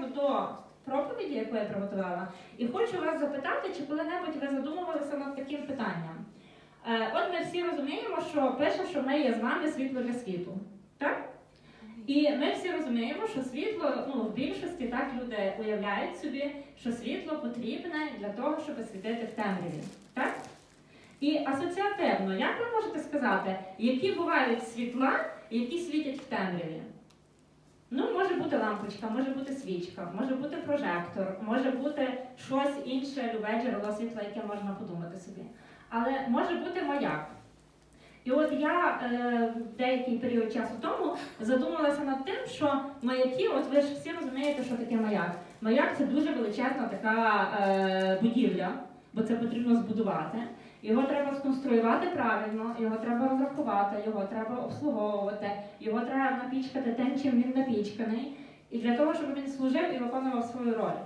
переходжу до проповіді, яку я приготувала, і хочу вас запитати, чи коли-небудь ви задумувалися над таким питанням. Е, От ми всі розуміємо, що пише, що ми є з вами світло для світу. Так? І ми всі розуміємо, що світло, ну, в більшості так люди уявляють собі, що світло потрібне для того, щоб світити в темряві. Так? І асоціативно, як ви можете сказати, які бувають світла, які світять в темряві? Ну, може бути лампочка, може бути свічка, може бути прожектор, може бути щось інше, любе джерело світла, яке можна подумати собі. Але може бути маяк. І от я е, деякий період часу тому задумалася над тим, що маяки, от ви ж всі розумієте, що таке маяк. Маяк це дуже величезна така е, будівля, бо це потрібно збудувати. Його треба сконструювати правильно, його треба розрахувати, його треба обслуговувати, його треба напічкати тим, чим він напічканий, і для того, щоб він служив і виконував свою роль.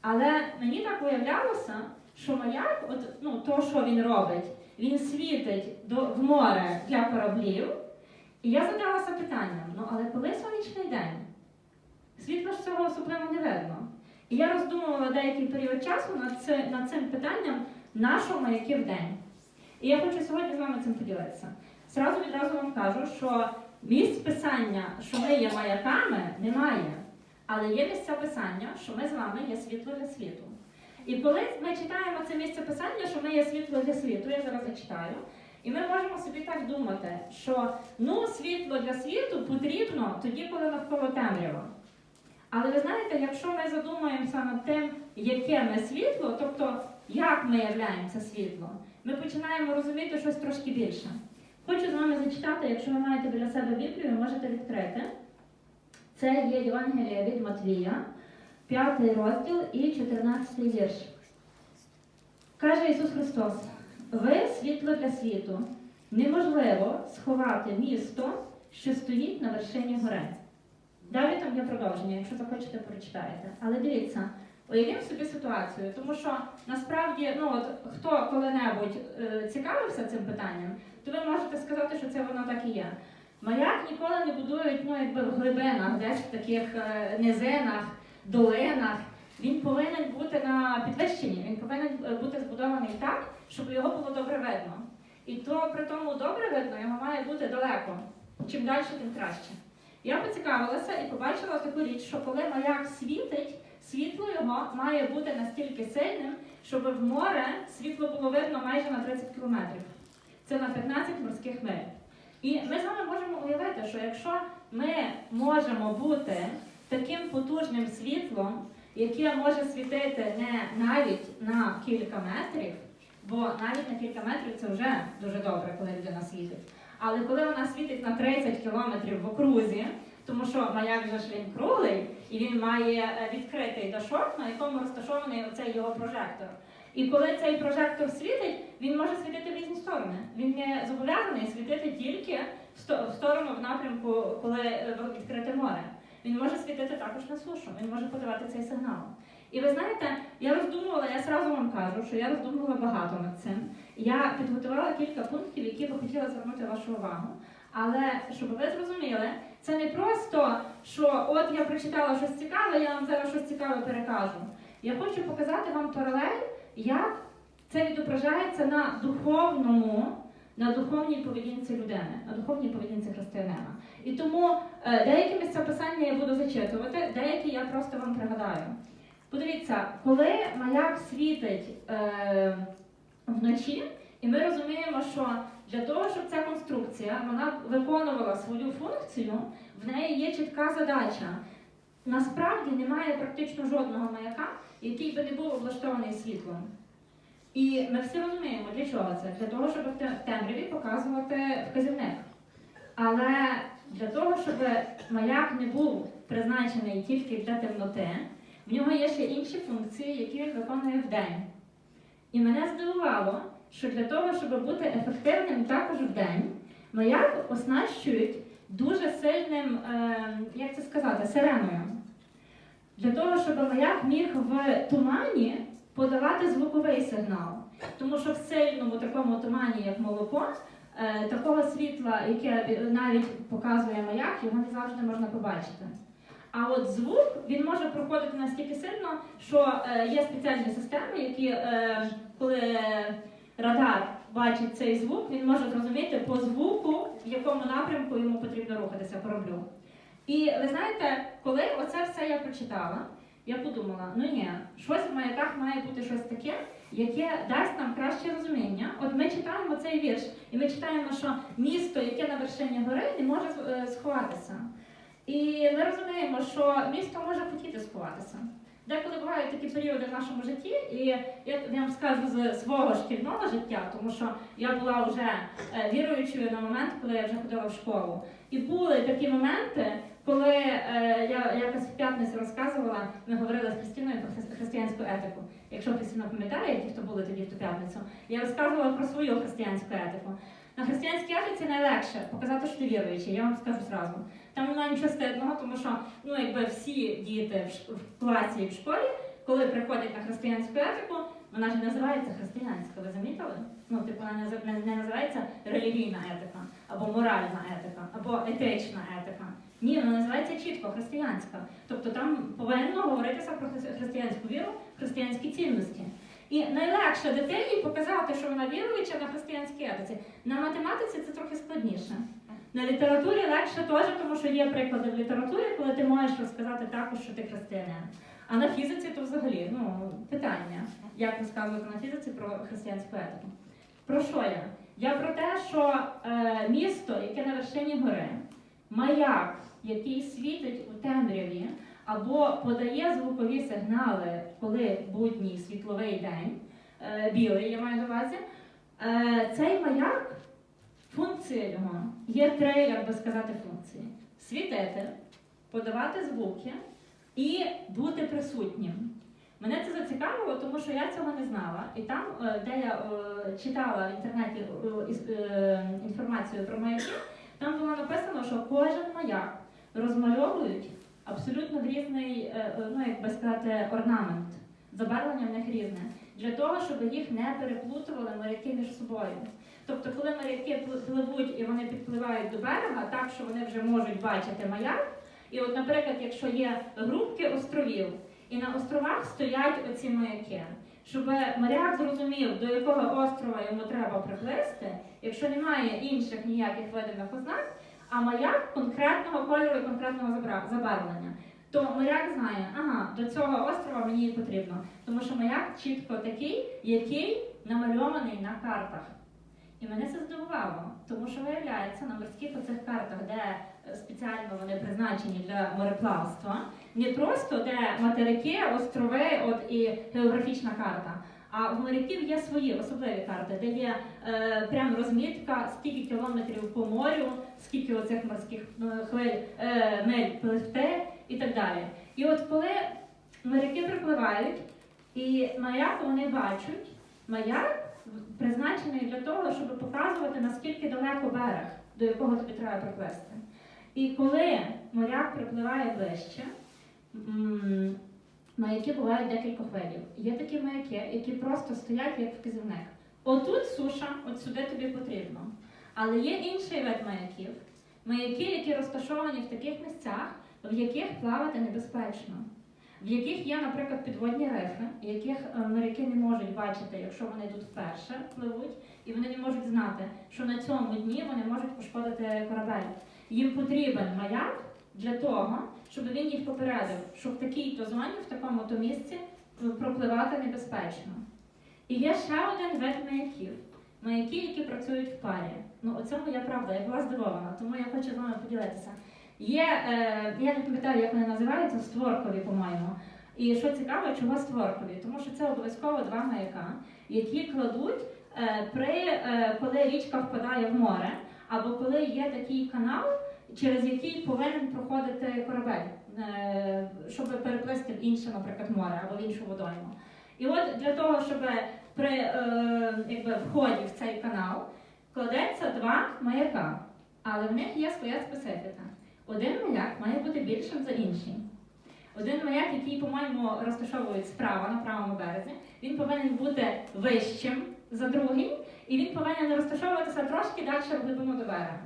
Але мені так уявлялося, що маяк, от, ну, то, що він робить, він світить до, в море для кораблів. І я задалася питанням: ну але коли сонячний день? Світла ж цього особливо не видно. І я роздумувала деякий період часу над, це, над цим питанням нашого маяки в день. І я хочу сьогодні з вами цим поділитися. Зразу відразу вам кажу, що місць писання, що ми є маяками, немає. Але є місця писання, що ми з вами є світло для світу. І коли ми читаємо це місце писання, що ми є світло для світу, я зараз зачитаю, і ми можемо собі так думати, що ну, світло для світу потрібно тоді, коли навколо темрява. Але ви знаєте, якщо ми задумаємося над тим, яке ми світло, тобто як ми являємо це світло, ми починаємо розуміти щось трошки більше. Хочу з вами зачитати, якщо ви маєте біля себе Біблію, можете відкрити. Це є Євангелія від Матвія, 5 розділ і 14 вірш. Каже Ісус Христос: Ви світло для світу. Неможливо сховати місто, що стоїть на вершині гори. Далі там є продовження, якщо захочете, прочитаєте. Але дивіться, уявімо собі ситуацію, тому що насправді, ну от хто коли-небудь е, цікавився цим питанням, то ви можете сказати, що це воно так і є. Маяк ніколи не будують ну, якби в глибинах, десь в таких е, низинах, долинах. Він повинен бути на підвищенні, він повинен е, бути збудований так, щоб його було добре видно. І то при тому добре видно, його має бути далеко. Чим далі, тим краще. Я поцікавилася і побачила таку річ, що коли маяк світить, світло його має бути настільки сильним, щоб в море світло було видно майже на 30 кілометрів. Це на 15 морських миль. І ми з вами можемо уявити, що якщо ми можемо бути таким потужним світлом, яке може світити не навіть на кілька метрів, бо навіть на кілька метрів це вже дуже добре, коли людина світить. Але коли вона світить на 30 кілометрів в окрузі, тому що маяк же ж круглий, і він має е, відкритий дашок, на якому розташований оцей його прожектор. І коли цей прожектор світить, він може світити в різні сторони. Він не зобов'язаний світити тільки в сторону в напрямку, коли е, відкрите море. Він може світити також на сушу, він може подавати цей сигнал. І ви знаєте, я роздумувала, я сразу вам кажу, що я роздумувала багато над цим. Я підготувала кілька пунктів, які би хотіла звернути вашу увагу. Але щоб ви зрозуміли, це не просто, що от я прочитала щось цікаве, я вам зараз щось цікаве перекажу. Я хочу показати вам паралель, як це відображається на духовному, на духовній поведінці людини, на духовній поведінці християнина. І тому е, деякі місця писання я буду зачитувати, деякі я просто вам пригадаю. Подивіться, коли маяк світить е, вночі, і ми розуміємо, що для того, щоб ця конструкція вона виконувала свою функцію, в неї є чітка задача. Насправді немає практично жодного маяка, який би не був облаштований світлом. І ми всі розуміємо, для чого це? Для того, щоб в темряві показувати вказівник. Але для того, щоб маяк не був призначений тільки для темноти, в нього є ще інші функції, які він виконує вдень. І мене здивувало, що для того, щоб бути ефективним також вдень, маяк оснащують дуже сильним, е, як це сказати, сиреною. Для того, щоб маяк міг в тумані подавати звуковий сигнал. Тому що в сильному такому тумані, як молоко, е, такого світла, яке навіть показує маяк, його не завжди можна побачити. А от звук він може проходити настільки сильно, що е, є спеціальні системи, які, е, коли радар бачить цей звук, він може зрозуміти по звуку, в якому напрямку йому потрібно рухатися кораблю. І ви знаєте, коли оце все я прочитала, я подумала: ну ні, щось в маяках має бути щось таке, яке дасть нам краще розуміння. От ми читаємо цей вірш, і ми читаємо, що місто, яке на вершині гори, не може е, сховатися. І ми розуміємо, що місто може хотіти сховатися. Деколи бувають такі періоди в нашому житті, і я, вам скажу з свого шкільного життя, тому що я була вже е, віруючою на момент, коли я вже ходила в школу. І були такі моменти, коли е, я якось в п'ятницю розказувала, ми говорили з Христиною про христи- християнську етику. Якщо Христина пам'ятає, ті, хто були тоді в ту п'ятницю, я розказувала про свою християнську етику. На християнській етиці найлегше показати, що ти віруючий, я вам скажу зразу. Там немає нічого стидного, тому що ну, якби всі діти в, класі і в школі, коли приходять на християнську етику, вона ж не називається християнська, ви замітили? Ну, типу, вона не, не, називається релігійна етика, або моральна етика, або етична етика. Ні, вона називається чітко християнська. Тобто там повинно говоритися про христи- християнську віру, християнські цінності. І найлегше дитині показати, що вона віруюча на християнській етиці. На математиці це трохи складніше. На літературі легше теж, тому що є приклади в літературі, коли ти можеш розказати також, що ти християнин. А на фізиці то взагалі ну, питання, як розказувати на фізиці про християнську етику. Про що я? Я про те, що е, місто, яке на вершині гори, маяк, який світить у темряві, або подає звукові сигнали, коли будній світловий день, е, білий, я маю на увазі, е, цей маяк, функція його, є три, як би сказати, функції: світити, подавати звуки і бути присутнім. Мене це зацікавило, тому що я цього не знала. І там, е, де я читала в інтернеті інформацію про маяки, там було написано, що кожен маяк розмальовують абсолютно в різний, е, е, ну як би сказати, орнамент. Забарвлення в них різне. Для того, щоб їх не переплутували моряки між собою. Тобто, коли моряки пл- пливуть і вони підпливають до берега, так що вони вже можуть бачити маяк. І от, наприклад, якщо є групки островів, і на островах стоять оці маяки, щоб моряк зрозумів, до якого острова йому треба приплисти, якщо немає інших ніяких видимих ознак, а маяк конкретного кольору і конкретного забарвлення, то моряк знає, ага, до цього острова мені потрібно. Тому що маяк чітко такий, який намальований на картах. І мене це здивувало, тому що виявляється на морських оцих картах, де е, спеціально вони призначені для мореплавства, не просто де материки, острови, от і географічна карта. А в моряків є свої особливі карти, де є е, прям розмітка, скільки кілометрів по морю, скільки оцих морських е, хвиль е, миль пливти і так далі. І от коли моряки припливають, і маяк вони бачать, маяк призначений для того, щоб показувати, наскільки далеко берег, до якого тобі треба приплисти. І коли моряк припливає ближче, маяки бувають декілька видів. Є такі маяки, які просто стоять як вказівник. Отут суша, от сюди тобі потрібно. Але є інший вид маяків, маяки, які розташовані в таких місцях, в яких плавати небезпечно, в яких є, наприклад, підводні рифи, яких е, моряки не можуть бачити, якщо вони тут вперше пливуть, і вони не можуть знати, що на цьому дні вони можуть пошкодити корабель. Їм потрібен маяк для того, щоб він їх попередив, що в такій-то зоні, в такому-то місці е, пропливати небезпечно. І є ще один вид маяків. Маяки, які працюють в парі. Ну, у цьому я правда, я була здивована, тому я хочу з вами поділитися. Є, е, я не пам'ятаю, як вони називаються, створкові, по-моєму. І що цікаво, чого створкові? Тому що це обов'язково два маяка, які кладуть е, при е, коли річка впадає в море, або коли є такий канал, через який повинен проходити корабель, е, щоб переплисти в інше, наприклад, море або в іншу водойму. І от для того, щоб при е, якби, вході в цей канал кладеться два маяка, але в них є своя специфіка. Один маяк має бути більшим за інший. Один маяк, який, по-моєму, розташовують справа на правому березі, він повинен бути вищим за другий, і він повинен розташовуватися трошки далі в глибину до берега.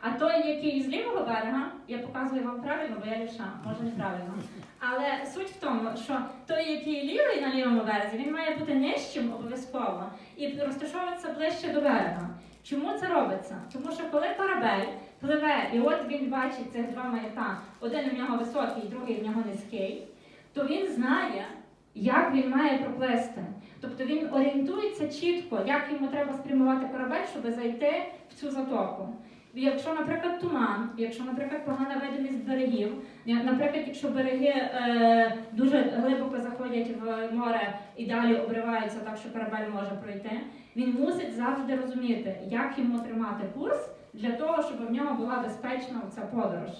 А той, який з лівого берега, я показую вам правильно, бо я лівша, може неправильно. Але суть в тому, що той, який лівий на лівому березі, він має бути нижчим обов'язково і розташовуватися ближче до берега. Чому це робиться? Тому що коли корабель пливе, і от він бачить цих два маяка, один в нього високий, другий в нього низький, то він знає, як він має проплисти. Тобто він орієнтується чітко, як йому треба спрямувати корабель, щоб зайти в цю затоку. Якщо, наприклад, туман, якщо, наприклад, погана видимість берегів, наприклад, якщо береги е, дуже глибоко заходять в море і далі обриваються так, що корабель може пройти, він мусить завжди розуміти, як йому тримати курс для того, щоб в нього була безпечна ця подорож.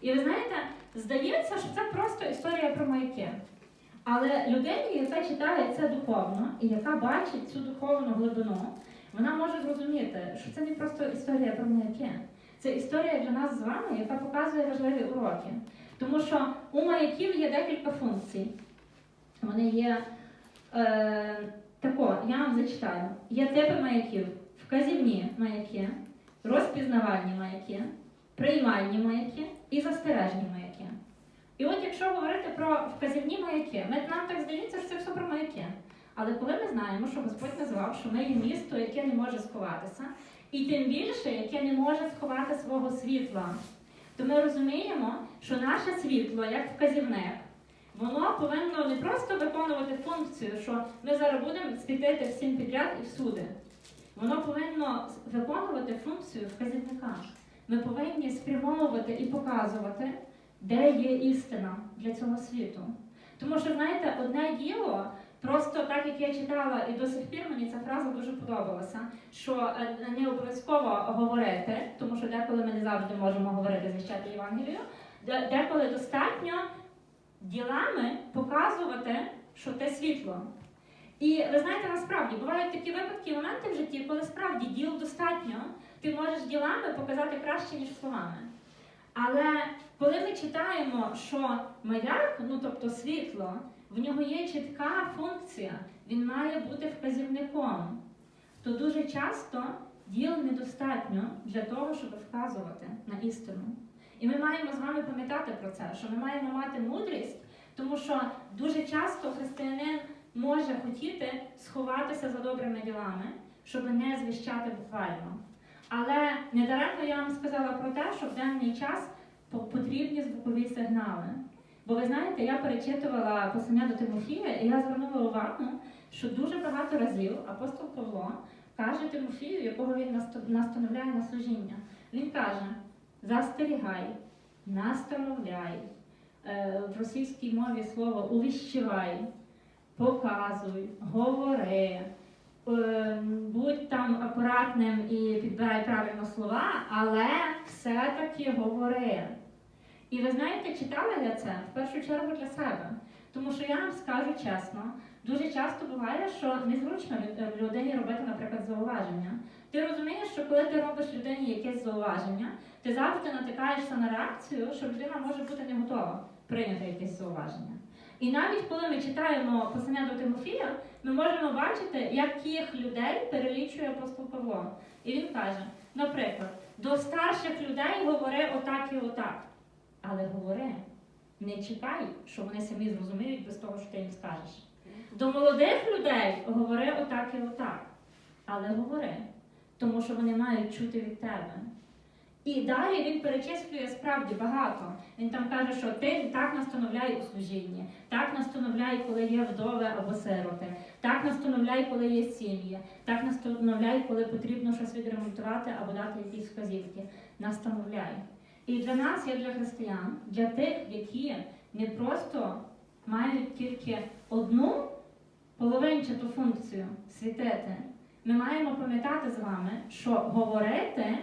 І ви знаєте, здається, що це просто історія про маяки. Але людині, яка читає це духовно і яка бачить цю духовну глибину, вона може зрозуміти, що це не просто історія про маяки. Це історія для нас з вами, яка показує важливі уроки. Тому що у маяків є декілька функцій. Вони є е, тако, я вам зачитаю. Є типи маяків, вказівні маяки, розпізнавальні маяки, приймальні маяки і застережні маяки. І от якщо говорити про вказівні маяки, нам так здається, що це все про маяки. Але коли ми знаємо, що Господь назвав, що ми є місто, яке не може сховатися, і тим більше, яке не може сховати свого світла, то ми розуміємо, що наше світло, як вказівник, воно повинно не просто виконувати функцію, що ми зараз будемо світити всім підряд і всюди. Воно повинно виконувати функцію вказівника. Ми повинні спрямовувати і показувати, де є істина для цього світу. Тому що, знаєте, одне діло, просто так як я читала, і до сих пір мені ця фраза дуже подобалася, що е, не обов'язково говорити, тому що деколи ми не завжди можемо говорити звіщати Євангелію, деколи достатньо ділами показувати, що те світло. І ви знаєте, насправді бувають такі випадки і моменти в житті, коли справді діл достатньо, ти можеш ділами показати краще, ніж словами. Але коли ми читаємо, що маяк, ну тобто світло, в нього є чітка функція, він має бути вказівником, то дуже часто діл недостатньо для того, щоб вказувати на істину. І ми маємо з вами пам'ятати про це, що ми маємо мати мудрість, тому що дуже часто християнин може хотіти сховатися за добрими ділами, щоб не звіщати буквально. Але недаремно я вам сказала про те, що в денний час потрібні звукові сигнали. Бо ви знаєте, я перечитувала послання до Тимофія, і я звернула увагу, що дуже багато разів апостол Павло каже Тимофію, якого він настановляє на служіння. Він каже: застерігай, настановляй, е, в російській мові слово увіщувай, показуй, говори, е, будь там акуратним і підбирай правильно слова, але все-таки говори. І ви знаєте, читала я це в першу чергу для себе. Тому що я вам скажу чесно, дуже часто буває, що незручно людині робити, наприклад, зауваження. Ти розумієш, що коли ти робиш людині якесь зауваження, ти завжди натикаєшся на реакцію, що людина може бути не готова прийняти якесь зауваження. І навіть коли ми читаємо послання до Тимофія, ми можемо бачити, яких людей перелічує апостол Павло. І він каже: наприклад, до старших людей говори отак і отак. Але говори, не чекай, що вони самі зрозуміють без того, що ти їм скажеш. До молодих людей говори отак і отак. Але говори, тому що вони мають чути від тебе. І далі він перечислює справді багато. Він там каже, що ти так настановляй у служінні, так настановляй, коли є вдови або сироти, так настановляй, коли є сім'ї, так настановляй, коли потрібно щось відремонтувати або дати якісь вказівки. Настановляй. І для нас, як для християн, для тих, які не просто мають тільки одну половинчату функцію світити, ми маємо пам'ятати з вами, що говорити,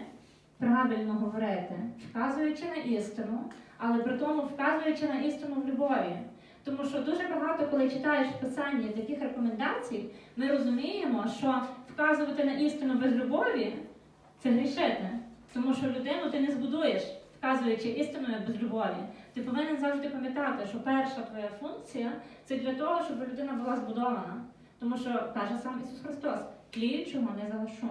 правильно говорити, вказуючи на істину, але при тому вказуючи на істину в любові. Тому що дуже багато, коли читаєш в писанні таких рекомендацій, ми розуміємо, що вказувати на істину без любові це грішити. Тому що людину ти не збудуєш, вказуючи істиною без любові. Ти повинен завжди пам'ятати, що перша твоя функція це для того, щоб людина була збудована. Тому що каже сам Ісус Христос: тліючого не залишу.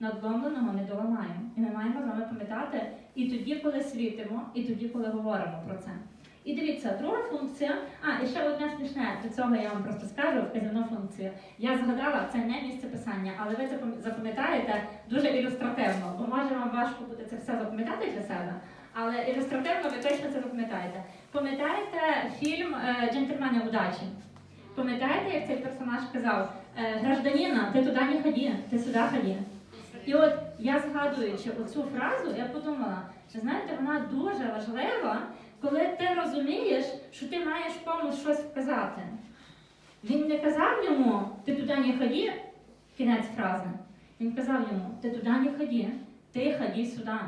надломленого не доламаємо. І ми маємо з вами пам'ятати і тоді, коли світимо, і тоді, коли говоримо про це. І дивіться, друга функція. А, і ще одне смішне, до цього я вам просто скажу, вказівну функцію. Я згадала, це не місце писання, але ви це пам- запам'ятаєте дуже ілюстративно, бо може вам важко буде це все запам'ятати для себе, але ілюстративно ви точно це запам'ятаєте. Пам'ятаєте фільм е, Джентльмени удачі? Пам'ятаєте, як цей персонаж казав, «Е, гражданина, ти туди не ході, ти сюди ході. І от я згадуючи оцю фразу, я подумала, що знаєте, вона дуже важлива, коли ти розумієш, що ти маєш комусь щось вказати. Він не казав йому, ти туди не ході, кінець фрази. Він казав йому, ти туди не ході, ти ході сюди.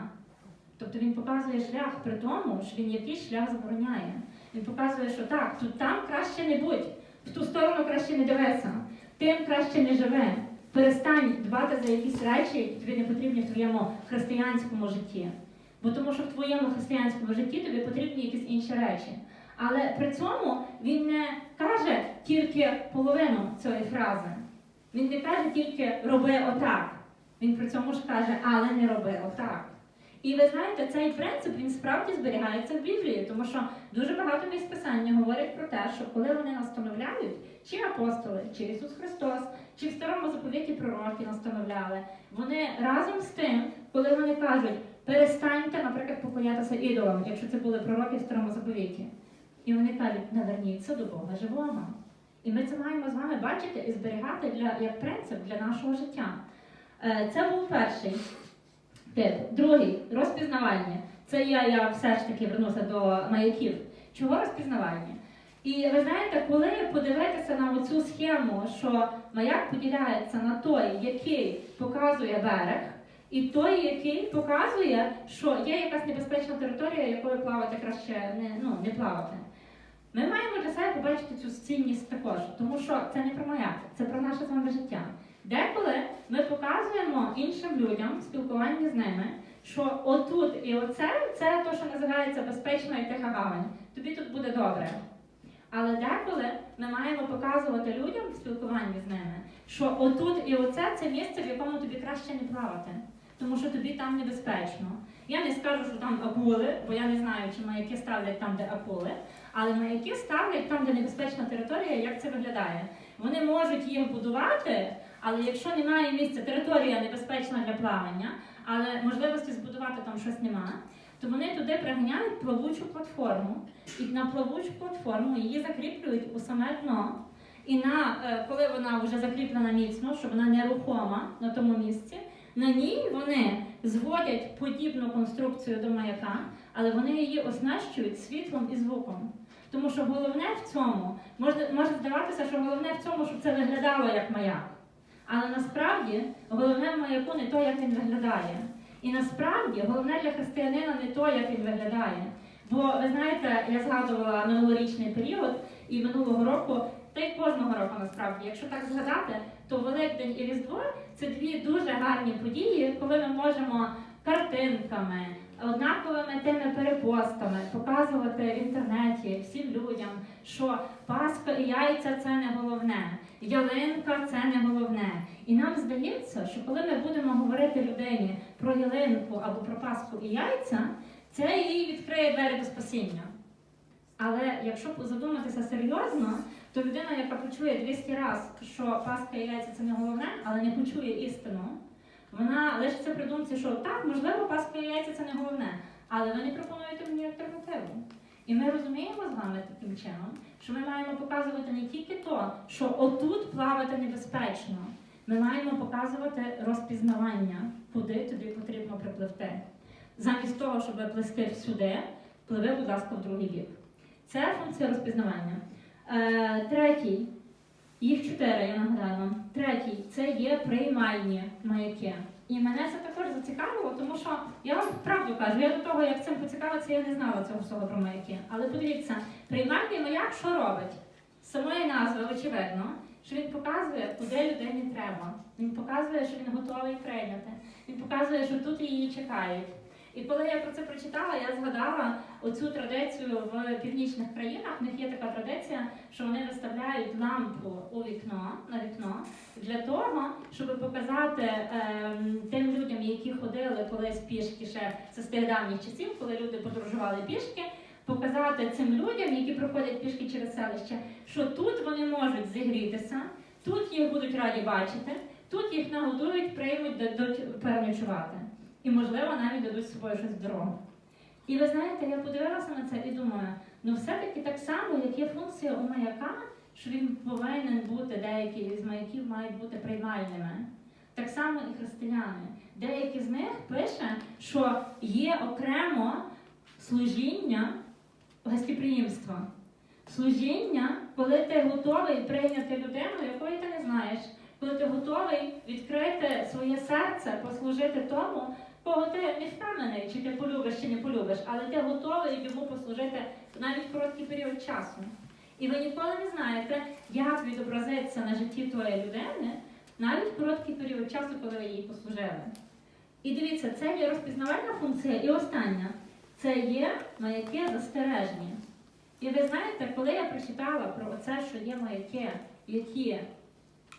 Тобто він показує шлях при тому, що він якийсь шлях забороняє. Він показує, що так, тут там краще не будь, в ту сторону краще не дивися, тим краще не живе. Перестань дбати за якісь речі, які тобі не потрібні в твоєму християнському житті. Бо тому що в твоєму християнському житті тобі потрібні якісь інші речі. Але при цьому він не каже тільки половину цієї фрази. Він не каже тільки роби отак. Він при цьому ж каже, але не роби отак. І ви знаєте, цей принцип він справді зберігається в Біблії, тому що дуже багато місць писання говорять про те, що коли вони настановляють, чи апостоли, чи Ісус Христос, чи в старому заповіті пророки настановляли, вони разом з тим, коли вони кажуть, перестаньте, наприклад, поклонятися ідолам, якщо це були пророки в старому заповіті. І вони кажуть, наверніться до Бога живого. І ми це маємо з вами бачити і зберігати для, як принцип для нашого життя. Е, Це був перший тип. Другий розпізнавання. Це я, я все ж таки вернуся до маяків. Чого розпізнавання? І ви знаєте, коли подивитися на оцю схему, що маяк поділяється на той, який показує берег, і той, який показує, що є якась небезпечна територія, якою плавати краще не, ну, не плавати. Ми маємо для себе побачити цю цінність також, тому що це не про маяк, це про наше з вами життя. Деколи ми показуємо іншим людям в спілкуванні з ними, що отут і оце це те, що називається безпечна і тиха гавань. Тобі тут буде добре. Але деколи ми маємо показувати людям в спілкуванні з ними, що отут і оце це місце, в якому тобі краще не плавати, тому що тобі там небезпечно. Я не скажу, що там акули, бо я не знаю, чи маяки ставлять там, де акули, але маяки ставлять там, де небезпечна територія, як це виглядає. Вони можуть їх будувати, але якщо немає місця, територія небезпечна для плавання, але можливості збудувати там щось немає, то вони туди приганяють плавучу платформу, і на плавучу платформу її закріплюють у саме дно. І на, е, коли вона вже закріплена міцно, що вона нерухома на тому місці, на ній вони зводять подібну конструкцію до маяка, але вони її оснащують світлом і звуком. Тому що головне в цьому, може, може здаватися, що головне в цьому, щоб це виглядало як маяк. Але насправді головне в маяку не то, як він виглядає. І насправді головне для християнина не то, як він виглядає. Бо ви знаєте, я згадувала минулорічний період і минулого року, та й кожного року насправді, якщо так згадати, то Великдень і Різдво це дві дуже гарні події, коли ми можемо картинками, однаковими тими перепостами показувати в інтернеті всім людям, що Пасха і яйця це не головне, ялинка це не головне. І нам здається, що коли ми будемо говорити людині про ялинку або про Пасху і яйця, це їй відкриє двері до спасіння. Але якщо задуматися серйозно, то людина, яка почує 200 разів, що Пасха і яйця це не головне, але не почує істину, вона лишиться при думці, що так, можливо, Пасха і яйця це не головне, але ви не пропонуєте мені альтернативу. І ми розуміємо з вами таким чином, що ми маємо показувати не тільки то, що отут плавати небезпечно, ми маємо показувати розпізнавання, куди тобі потрібно припливти. Замість того, щоб плисти всюди, пливи, будь ласка, в другий бік. Це функція розпізнавання. Е, третій, їх чотири, я нагадаю вам. Третій це є приймальні маяки. І мене це також зацікавило, тому що я вам правду кажу, я до того, як цим поцікавитися, я не знала цього всього про маяки. Але подивіться, приймальний маяк що робить? Самої назви, очевидно, що він показує, куди людині треба. Він показує, що він готовий прийняти. Він показує, що тут її чекають. І коли я про це прочитала, я згадала оцю традицію в північних країнах. В них є така традиція, що вони виставляють лампу у вікно на вікно для того, щоб показати ем, тим людям, які ходили колись пішки ще це з тих давніх часів, коли люди подорожували пішки. Показати цим людям, які проходять пішки через селище, що тут вони можуть зігрітися, тут їх будуть раді бачити, тут їх нагодують, приймуть, дадуть переночувати. І, можливо, навіть дадуть собою щось в дорогу. І ви знаєте, я подивилася на це і думаю, ну все-таки так само, як є функція у маяка, що він повинен бути, деякі з маяків мають бути приймальними. Так само і християни. Деякі з них пише, що є окремо служіння гостеприємства. Служіння, коли ти готовий прийняти людину, якої ти не знаєш, коли ти готовий відкрити своє серце, послужити тому, кого ти не впевнений, чи ти полюбиш, чи не полюбиш, але ти готовий йому послужити навіть короткий період часу. І ви ніколи не знаєте, як відобразиться на житті тої людини навіть короткий період часу, коли ви їй послужили. І дивіться, це є розпізнавальна функція. І остання це є маяки застереження. І ви знаєте, коли я прочитала про це, що є маяки, які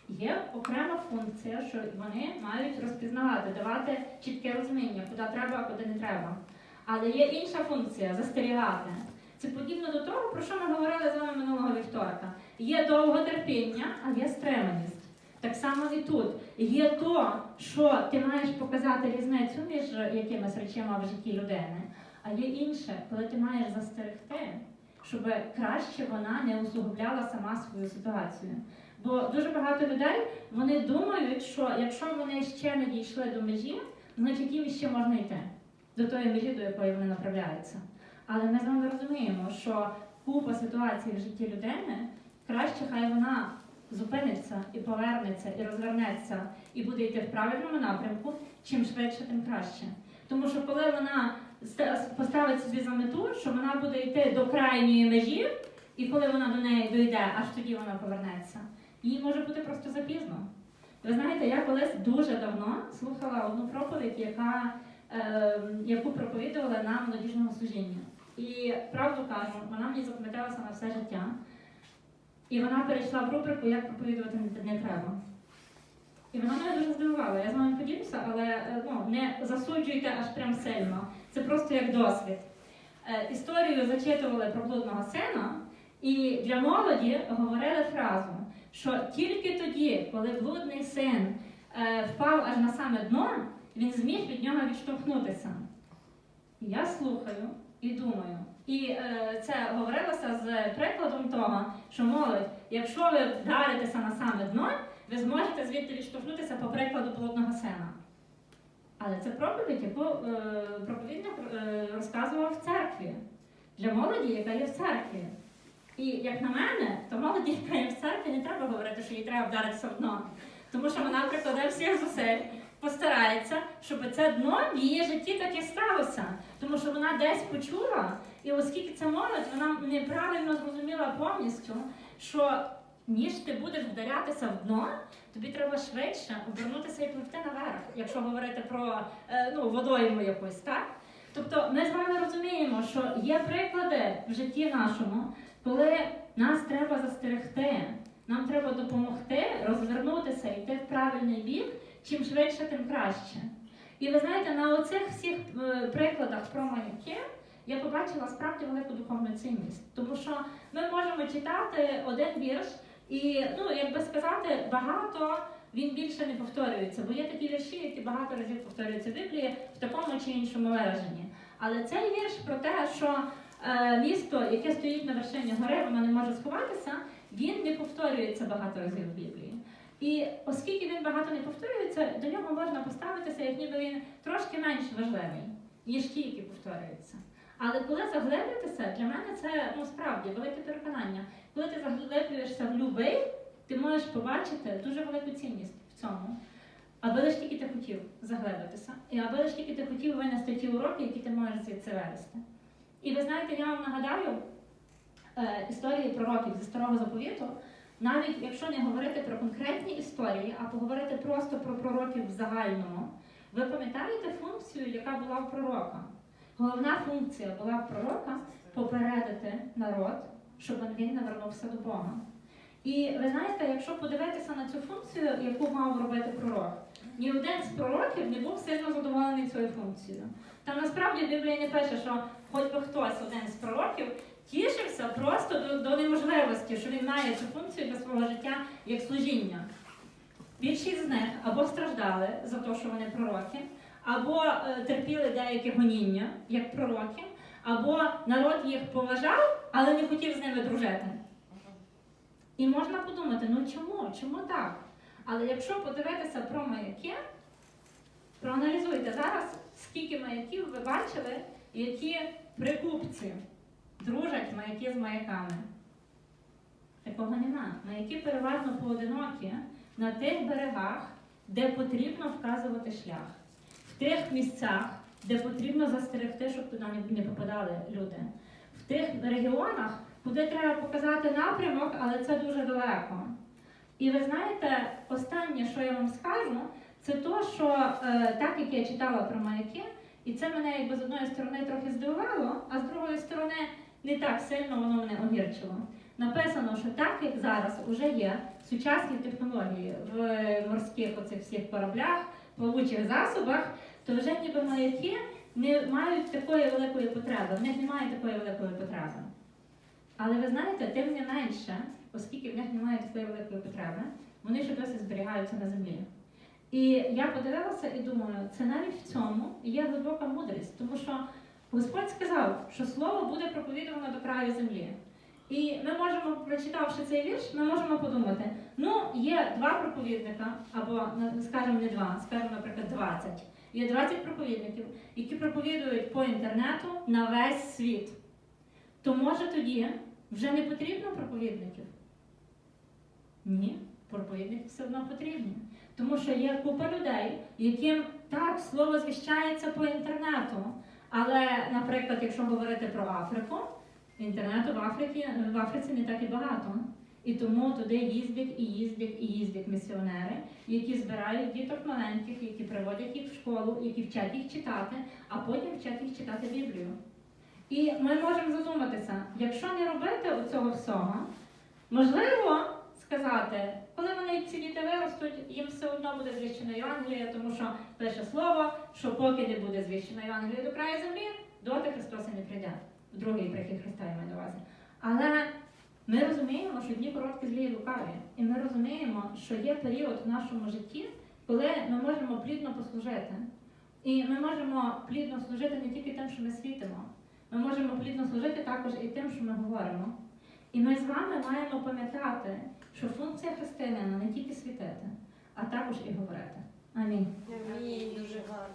є окрема функція, що вони мають розпізнавати, давати чітке розуміння, куди треба, а куди не треба. Але є інша функція застерігати. Це подібно до того, про що ми говорили з вами минулого вівторка. Є довготерпіння, а є стриманість. Так само і тут. Є то, що ти маєш показати різницю між якимись речами в житті людини, а є інше, коли ти маєш застерегти, щоб краще вона не усугубляла сама свою ситуацію. Бо дуже багато людей вони думають, що якщо вони ще не дійшли до межі, значить їм ще можна йти до тої межі, до якої вони направляються. Але ми з вами розуміємо, що купа ситуацій в житті людини краще хай вона зупиниться і повернеться, і розвернеться, і буде йти в правильному напрямку, чим швидше, тим краще. Тому що коли вона поставить собі за мету, що вона буде йти до крайньої межі, і коли вона до неї дойде, аж тоді вона повернеться, їй може бути просто запізно. Ви знаєте, я колись дуже давно слухала одну проповідь, яка, е, яку проповідували на молодіжному служінні. І правду кажу, вона мені запам'яталася на все життя. І вона перейшла в рубрику, як проповідувати не, не треба. І вона мене дуже здивувала. Я з вами поділюся, але е, ну, не засуджуйте аж прям сильно. Це просто як досвід. Е, історію зачитували про блудного сина, і для молоді говорили фразу, що тільки тоді, коли блудний син е, впав аж на саме дно, він зміг від нього відштовхнутися. Я слухаю і думаю. І е, це говорилося з прикладом того, що молодь, якщо ви вдаритеся на саме дно, ви зможете звідти відштовхнутися по прикладу блудного сина. Але це проповідь, яку е, проповідник е, розказував в церкві для молоді, яка є в церкві. І як на мене, то молоді, яка є в церкві, не треба говорити, що їй треба вдаритися в дно. Тому що вона прикладає всіх зусиль, постарається, щоб це дно в її житті таки сталося. Тому що вона десь почула, і оскільки це молодь, вона неправильно зрозуміла повністю, що ніж ти будеш вдарятися в дно, тобі треба швидше обернутися і пливти наверх, якщо говорити про е, ну, водойму якусь, так? Тобто ми з вами розуміємо, що є приклади в житті нашому, коли нас треба застерегти, нам треба допомогти розвернутися, йти в правильний бік, чим швидше, тим краще. І ви знаєте, на оцих всіх е, прикладах про маяки я побачила справді велику духовну цінність, тому що ми можемо читати один вірш, і ну, як би сказати, багато він більше не повторюється, бо є такі вірші, які багато разів повторюються в Біблії в такому чи іншому вираженні. Але цей вірш про те, що місто, яке стоїть на вершині гори, воно не може сховатися, він не повторюється багато разів в Біблії. І оскільки він багато не повторюється, до нього можна поставитися, як ніби він трошки менш важливий, ніж ті, які повторюються. Але коли заглиблюєтеся, для мене це ну справді велике переконання. Коли ти заглиблюєшся в любий, ти можеш побачити дуже велику цінність в цьому. Аби лиш тільки ти хотів заглибитися, і аби лиш тільки ти хотів винести ті уроки, які ти можеш звідси вивести. І ви знаєте, я вам нагадаю е, історії пророків зі старого заповіту, навіть якщо не говорити про конкретні історії, а поговорити просто про пророків в загальному, Ви пам'ятаєте функцію, яка була в пророка? Головна функція була в пророка попередити народ, щоб він не вернувся до Бога. І ви знаєте, якщо подивитися на цю функцію, яку мав робити пророк, ні один з пророків не був сильно задоволений цією функцією. Там насправді Біблія не пише, що хоч би хтось один з пророків тішився просто до, до неможливості, що він має цю функцію для свого життя як служіння. Більшість з них або страждали за те, що вони пророки, або е, терпіли деякі гоніння, як пророки, або народ їх поважав, але не хотів з ними дружити. І можна подумати, ну чому? Чому так? Але якщо подивитися про маяки, проаналізуйте зараз, скільки маяків ви бачили, які прикупці дружать маяки з маяками. Такого нема. Маяки переважно поодинокі на тих берегах, де потрібно вказувати шлях, в тих місцях, де потрібно застерегти, щоб туди не- попадали люди, в тих регіонах, куди треба показати напрямок, але це дуже далеко. І ви знаєте, останнє, що я вам скажу, це то, що е, так як я читала про маяки, і це мене якби з одної сторони трохи здивувало, а з другої сторони не так сильно воно мене огірчило. Написано, що так як зараз вже є сучасні технології в морських оцих всіх кораблях, плавучих засобах, то вже ніби маяки не мають такої великої потреби. В них немає такої великої потреби. Але ви знаєте, тим не менше, оскільки в них немає такої великої потреби, вони ще досі зберігаються на землі. І я подивилася і думаю, це навіть в цьому є глибока мудрість, тому що Господь сказав, що слово буде проповідувано до краю землі. І ми можемо, прочитавши цей вірш, ми можемо подумати: ну, є два проповідника, або скажімо, не два, скажімо, наприклад, 20. Є 20 проповідників, які проповідують по інтернету на весь світ. То може тоді вже не потрібно проповідників? Ні, проповідники все одно потрібні. Тому що є купа людей, яким так слово звіщається по інтернету. Але, наприклад, якщо говорити про Африку, інтернету в Африці, в Африці не так і багато. І тому туди їздять і їздять і їздять місіонери, які збирають діток маленьких, які приводять їх в школу, які вчать їх читати, а потім вчать їх читати Біблію. І ми можемо задуматися, якщо не робити оцього всього, можливо сказати, коли вони ці діти виростуть, їм все одно буде звіщена Євангелія, тому що пише слово, що поки не буде звіщена Євангелія до краю землі, доти Христос не прийде. В другий прихід Христа я маю на увазі. Але ми розуміємо, що дні короткі злі і лукаві. І ми розуміємо, що є період в нашому житті, коли ми можемо плідно послужити. І ми можемо плідно служити не тільки тим, що ми світимо. Ми можемо плідно служити також і тим, що ми говоримо. І ми з вами маємо пам'ятати, що функція християнина не тільки світити, а також і говорити. Амінь. Амінь. Дуже гарно.